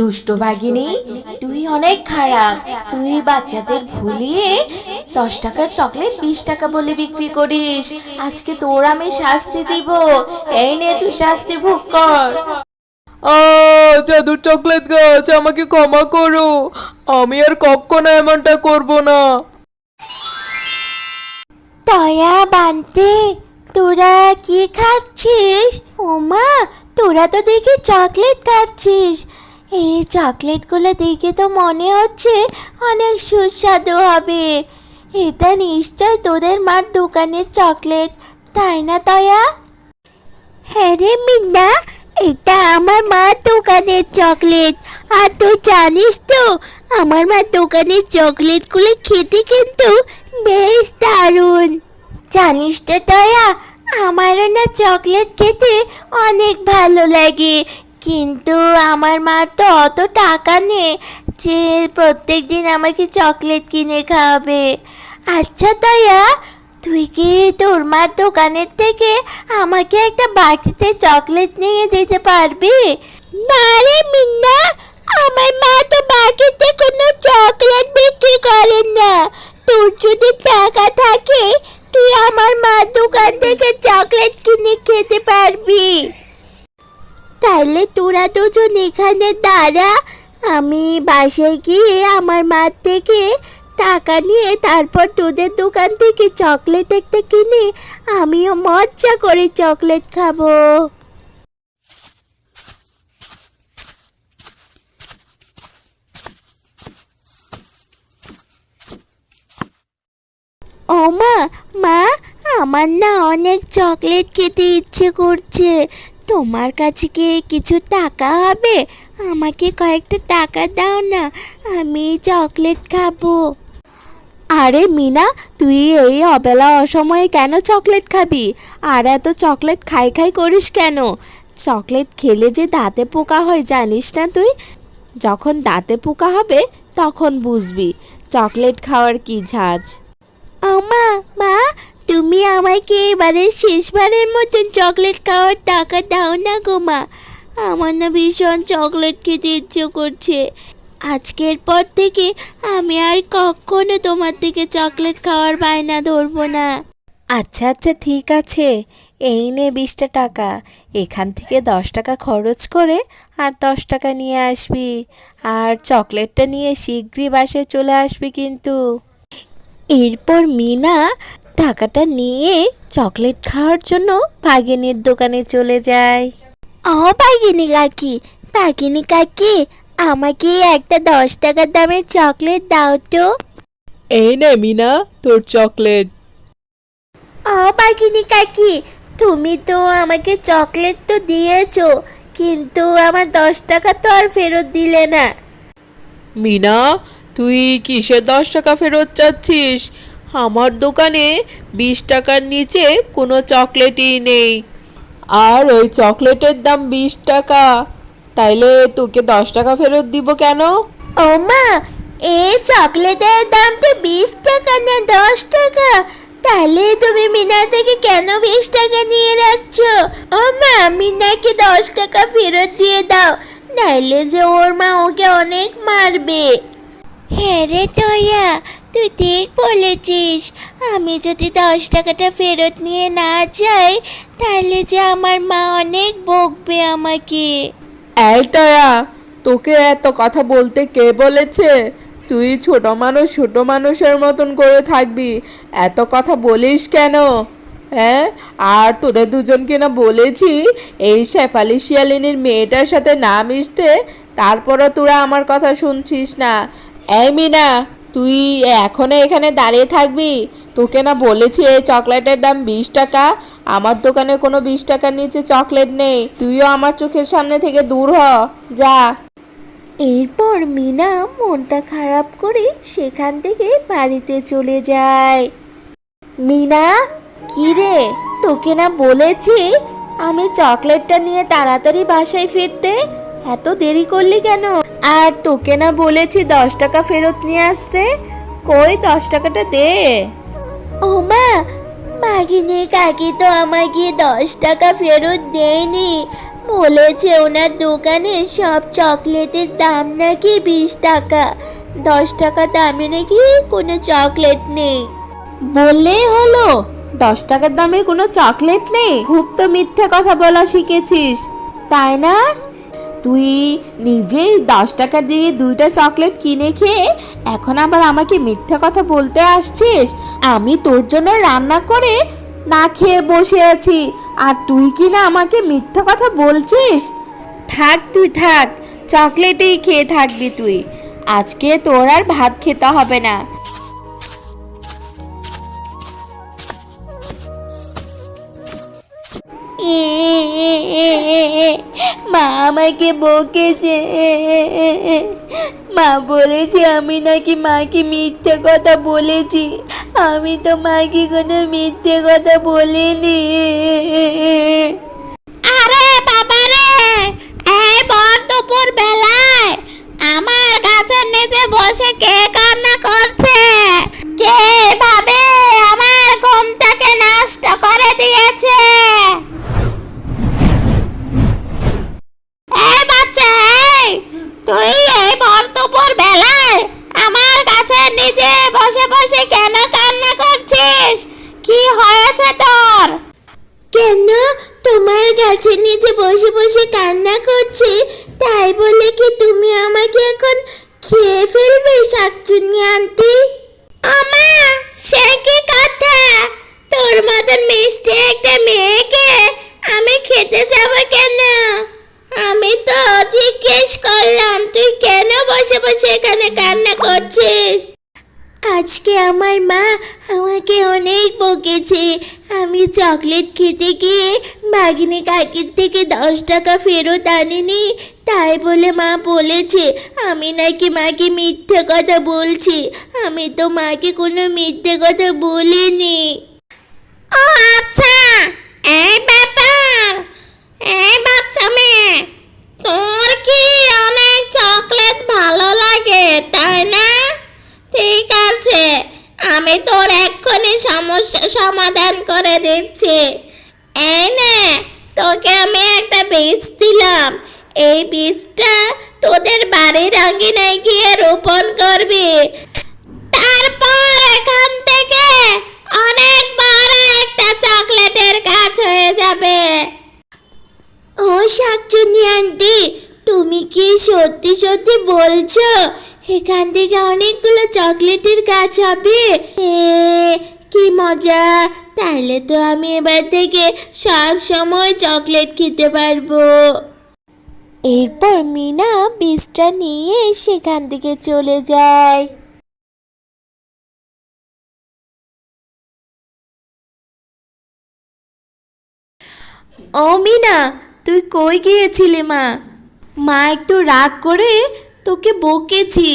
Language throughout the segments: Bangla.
দুষ্ট বাগিনী তুই অনেক খারাপ। তুই বাচ্চাদের ভুলিয়ে দশ টাকার চকলেট বিশ টাকা বলে বিক্রি করিস। আজকে তোর আমি শাস্তি দিব। এই নে তুই শাস্তি ভোগ কর। আ জাদুর চকলেট গাছ আমাকে ক্ষমা করো। আমি আর কখনো এমনটা করব না। দয়া বান্তে তোরা কি খাচ্ছিস? ওমা তোরা তো দেখি চকলেট খাচ্ছিস। এই চকলেটগুলো দেখে তো মনে হচ্ছে অনেক সুস্বাদু হবে। এটা নিশ্চয় তোদের মার দোকানের চকলেট, তাই না তয়া? হ্যাঁ রে মিন্না, এটা আমার মার দোকানের চকলেট। আর তুই জানিস তো, আমার মার দোকানের চকলেটগুলো খেতে কিন্তু বেশ দারুণ। জানিস তো তয়া, আমারও না চকলেট খেতে অনেক ভালো লাগে। কিন্তু আমার মার তো অত টাকা নেই যে প্রত্যেক দিন আমাকে চকলেট কিনে খাওয়াবে। আচ্ছা দয়া, তুই কি তোর মার দোকানের থেকে আমাকে একটা বাটিতে চকলেট নিয়ে দিতে পারবি? না রে মিন্না, আমার মা তো বাটিতে কোনো চকলেট বিক্রি করেন না। তোর যদি টাকা থাকে, তুই আমার মার দোকান থেকে চকলেট কিনে খেতে পারবি। তাহলে তোরা দুজন এখানে দাঁড়া। আমি বাসায় গিয়ে আমার মার থেকে টাকা নিয়ে তারপর তোদের দোকান থেকে চকলেট একটা কিনে আমিও মজা করে চকলেট খাব। ও মা মা, আমার না অনেক চকলেট খেতে ইচ্ছে করছে। তোমার কাছে কি কিছু টাকা হবে? আমাকে কয়েকটা টাকা দাও না, আমি চকলেট খাব। আরে মিনা, তুই এই অবেলা অসময়ে কেন চকলেট খাবি? আর এত চকলেট খাই খাই করিস কেন? চকলেট খেলে যে দাঁতে পোকা হয়, জানিস না তুই? যখন দাঁতে পোকা হবে, তখন বুঝবি চকলেট খাওয়ার কি ঝাঁজ। আমা মা তুমি আমাকে এবারে শেষবারের মতন চকলেট খাওয়ার টাকা দাও না গো মা। আমার না ভীষণ চকলেট খেতে ইচ্ছে করছে। আজকের পর থেকে আমি আর কখনো তোমার থেকে চকলেট খাওয়ার বায়না ধরবো না। আচ্ছা আচ্ছা ঠিক আছে। এই নে বিশটা টাকা। এখান থেকে দশ টাকা খরচ করে আর দশ টাকা নিয়ে আসবি। আর চকলেটটা নিয়ে শীঘ্রই বাসায় চলে আসবি কিন্তু। এরপর মিনা টাকাটা নিয়ে চকলেট খাওয়ার জন্য ভাগিনীর দোকানে চলে যায়। ও পাগিনি কাকি পাগিনি কাকি আমাকে একটা দশ টাকার দামের চকলেট দাও তো। এই নে মিনা তোর চকলেট। ও পাগিনি কাকি তুমি তো আমাকে চকলেট তো দিয়েছ কিন্তু আমার দশ টাকা তো আর ফেরত দিলে না। মিনা তুই কিসের দশ টাকা ফেরত চাচ্ছিস? আমার দোকানে বিশ টাকার নিচে কোনো চকলেটই নেই। আর ওই চকলেটের দাম বিশ টাকা। তাইলে তোকে দশ টাকা ফেরত দিব কেন? ও মা এই চকলেটের দাম তো বিশ টাকা না দশ টাকা? তাহলে তুমি মিনা থেকে কেন বিশ টাকা নিয়ে রাখছো? ও মা মিনাকে দশ টাকা ফেরত দিয়ে দাও নাইলে যে ওর মা ওকে অনেক মারবে। হ্যাঁ রে তয়া তুই ঠিক বলেছিস। আমি যদি দশ টাকাটা ফেরত নিয়ে না যাই, তাহলে যে আমার মা অনেক বকবে আমাকে। এইটায়া তোকে এত কথা বলতে কে বলেছে? তুই ছোট মানুষ, ছোট মানুষের মতন করে থাকবি। এত কথা বলিস কেন? হ্যাঁ? আর তোদের দুজনকে না বলেছি, এই শেফালি শিয়ালিনীর মেয়েটার সাথে না মিশতে, তারপরও তোরা আমার কথা শুনছিস না। এই মিনা তুই এখনও এখানে দাঁড়িয়ে থাকবি? তোকে না বলেছি এই চকলেটের দাম বিশ টাকা। আমার দোকানে কোনো বিশ টাকার নিচে চকলেট নেই। তুইও আমার চোখের সামনে থেকে দূর হ। যা। এরপর মিনা মনটা খারাপ করে সেখান থেকে বাড়িতে চলে যায়। মিনা, কি রে? তোকে না বলেছি আমি চকলেটটা নিয়ে তাড়াতাড়ি বাসায় ফিরতে? এত দেরি করলি কেন? আর তোকে না বলেছি দশ টাকা ফেরত নিয়ে আসতে? কই দশ টাকাটা দে। ও মা মাগিনী কাকি তো আমাকে দশ টাকা ফেরত দেয়নি। বলেছে ওনার দোকানে সব চকলেটের দাম নাকি বিশ টাকা। দশ টাকা দামে নাকি কোনো চকলেট নেই। বললেই হলো দশ টাকার দামের কোনো চকলেট নেই? খুব তো মিথ্যে কথা বলা শিখেছিস। তাই না? তুই নিজেই দশ টাকা দিয়ে দুইটা চকলেট কিনে খেয়ে এখন আবার আমাকে মিথ্যে কথা বলতে আসছিস? আমি তোর জন্য রান্না করে না খেয়ে বসে আছি। আর তুই কি না আমাকে মিথ্যে কথা বলছিস? থাক তুই থাক, চকলেটেই খেয়ে থাকবি তুই। আজকে তোর আর ভাত খেতে হবে না। মা আমাকে বকেছে। মা বলেছে, আমি নাকি মাকে মিথ্যে কথা বলেছি। আমি তো মাকে কোনো মিথ্যে কথা বলিনি। আরে বাবা রে আমার নিচে বসে কে কান্না করছে? আমার ঘুমটাকে নষ্ট করে দিয়েছে? তুই চকলেট খেতে গিয়ে বাগিনী কাকির থেকে দশ টাকা ফেরত আনিনি। তাই বলে মা বলেছে, আমি নাকি মাকে মিথ্যে কথা বলছি। আমি তো মাকে কোনো মিথ্যে কথা বলিনি। ও আচ্ছা এই ব্যাপার, এই বাচ্চা মেয়ে, তোর কি অনেক চকলেট ভালো লাগে, তাই না? ঠিক আছে আমি তোর এক্ষুনি সমস্যা সমাধান করে দিচ্ছি। এই নে, তোকে আমি একটা বীজ দিলাম। এই বীজটা তোদের বাড়ির আঙ্গিনায় গিয়ে রোপণ করবি। তারপর এখান থেকে অনেক বড় একটা চকলেটের গাছ হয়ে যাবে। ও শাকচুনি আন্টি, তুমি কি সত্যি সত্যি বলছো এখান থেকে অনেকগুলো চকলেটের গাছ হবে। কি মজা। তাহলে তো আমি এবার থেকে সব সময় চকলেট খেতে পারব। এরপর মিনা বীজটা নিয়ে সেখান থেকে চলে যায়। ও মিনা, তুই কই গিয়েছিলি মা? মা একটু রাগ করে তোকে বকেছি।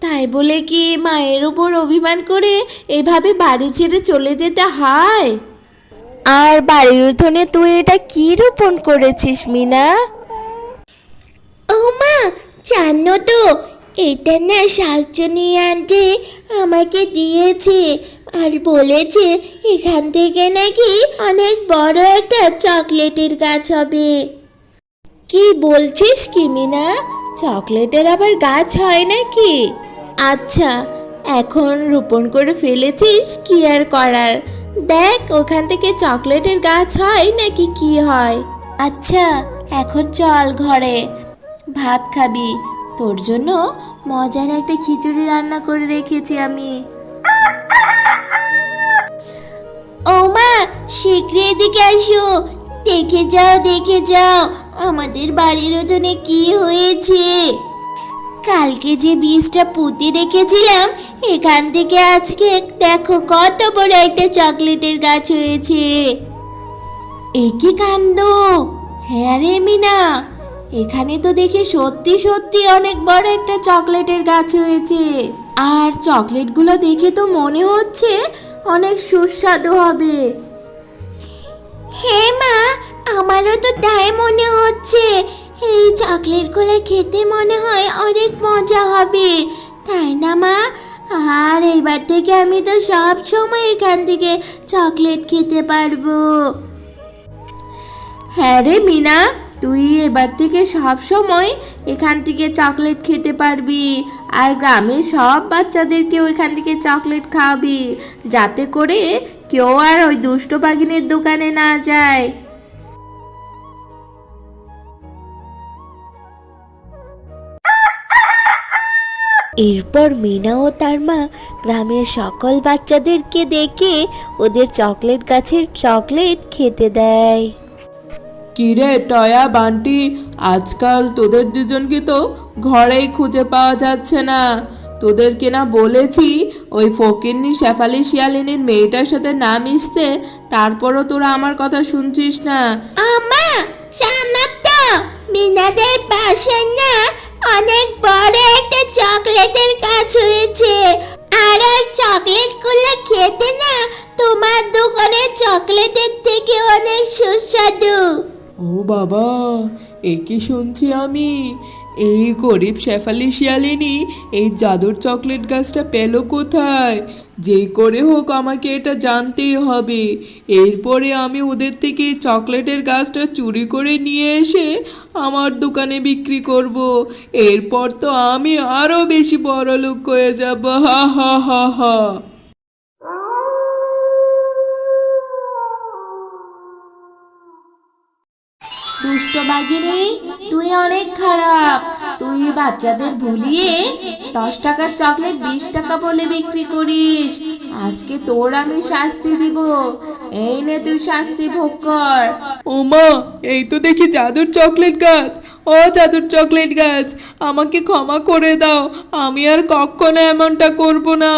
তাই বলে কি মায়ের উপর অভিমান করে এভাবে বাড়ি ছেড়ে চলে যেতে হয়? আর বাড়ির উঠোনে তুই এটা কি রোপণ করেছিস মিনা? ও মা জানো তো এটা না শাকচুনি আন্টি আমাকে দিয়েছে আর বলেছে এখান থেকে নাকি অনেক বড় একটা চকলেটের গাছ হবে। কি বলছিস কি মিনা? চকলেটের আবার গাছ হয় নাকি? আচ্ছা এখন রোপণ করে ফেলেছিস, কি আর করার? দেখ, ওখান থেকে চকলেটের গাছ হয় নাকি কি হয়? আচ্ছা এখন চল ঘরে। ভাত খাবি। তোর জন্য মজার একটা খিচুড়ি রান্না করে রেখেছি আমি। ও মা শীঘ্রই এদিকে আসো। দেখে যাও দেখে যাও। আমাদের বাড়ির উঠোনে কি হয়েছে? কালকে যে বীজটা পুঁতে রেখেছিলাম, এখান থেকে আজকে দেখো কত বড় একটা চকলেটের গাছ হয়েছে। এ কি কাণ্ড? হ্যাঁ রে মিনা, এখানে তো দেখি সত্যি সত্যি অনেক বড় একটা চকলেটের গাছ হয়েছে। আর চকলেটগুলো দেখে তো মনে হচ্ছে অনেক সুস্বাদু হবে। হ্যাঁ তো তাই মনে হচ্ছে। এই চকলেটগুলো খেতে মনে হয় অনেক মজা হবে। তাই না, মা? আর এইবার থেকে আমি তো সব সময় এখান থেকে চকলেট খেতে পারব। হ্যাঁ রে মিনা, তুই এবার থেকে সব সময় এখান থেকে চকলেট খেতে পারবি। আর গ্রামের সব বাচ্চাদেরকেও এখান থেকে চকলেট খাওয়াবি। যাতে করে কেউ আর ওই দুষ্ট বাগিনের দোকানে না যায়। এরপর মিনা ও তার মা গ্রামের সকল বাচ্চাদেরকে ডেকে ওদের চকলেট গাছের চকলেট খেতে দেয়। কিরে টয়া বান্টি আজকাল তোদের দুজনকে তো ঘরেই খুঁজে পাওয়া যাচ্ছে না। তোদেরকে না বলেছি ওই ফকিরনি শেফালি শিয়ালিনীর মেয়েটার সাথে না মিশতে তারপরও তোরা আমার কথা শুনছিস না। আমা মিনাদের পাশে না অনেক বড় একটা চকলেটের কাজ হয়েছে। আর ওই চকলেটগুলো খেতে না তোমার দোকানের চকলেটের থেকে অনেক সুস্বাদু। ও বাবা, এ কি শুনছি আমি? এই গরিব শেফালি শিয়ালিনী এই জাদুর চকলেট গাছটা পেল কোথায়? যে করে হোক আমাকে এটা জানতেই হবে। এরপরে আমি ওদের থেকে চকলেটের গাছটা চুরি করে নিয়ে এসে আমার দোকানে বিক্রি করব। এরপর তো আমি আরও বেশি বড় লোক হয়ে যাব। হা হা হা হা। দুষ্ট বাগিনী তুই অনেক খারাপ। তুই বাচ্চাদের ভুলিয়ে দশ টাকার চকলেট বিশ টাকা বলে বিক্রি করিস। আজকে তোর আমি শাস্তি দিব। এই নে তুই শাস্তি ভোগ কর। ওমা এই তো দেখি জাদুর চকলেট গাছ। ও জাদুর চকলেট গাছ আমাকে ক্ষমা করে দাও। আমি আর কখনো এমনটা করব না।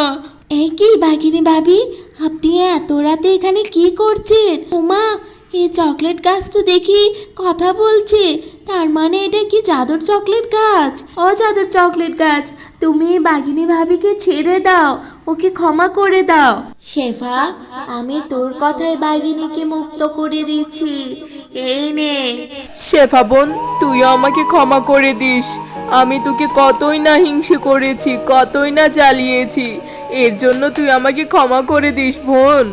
এই কি বাঘিনী ভাবি? আপনি এত রাতে এখানে কি করছেন? উমা এই চকলেট গাছ তো দেখি কথা বলছে। তার মানে এটা কি জাদুর চকলেট গাছ? ও জাদুর চকলেট গাছ, তুমি বাঘিনী ভাবিকে ছেড়ে দাও, ওকে ক্ষমা করে দাও। শেফা, আমি তোর কথায় বাঘিনীকে মুক্ত করে দিচ্ছি। এই নে। শেফা বোন, তুই আমাকে ক্ষমা করে দিস। আমি তোকে কতই না হিংসে করেছি, কতই না জ্বালিয়েছি। এর জন্য তুই আমাকে ক্ষমা করে দিস বোন।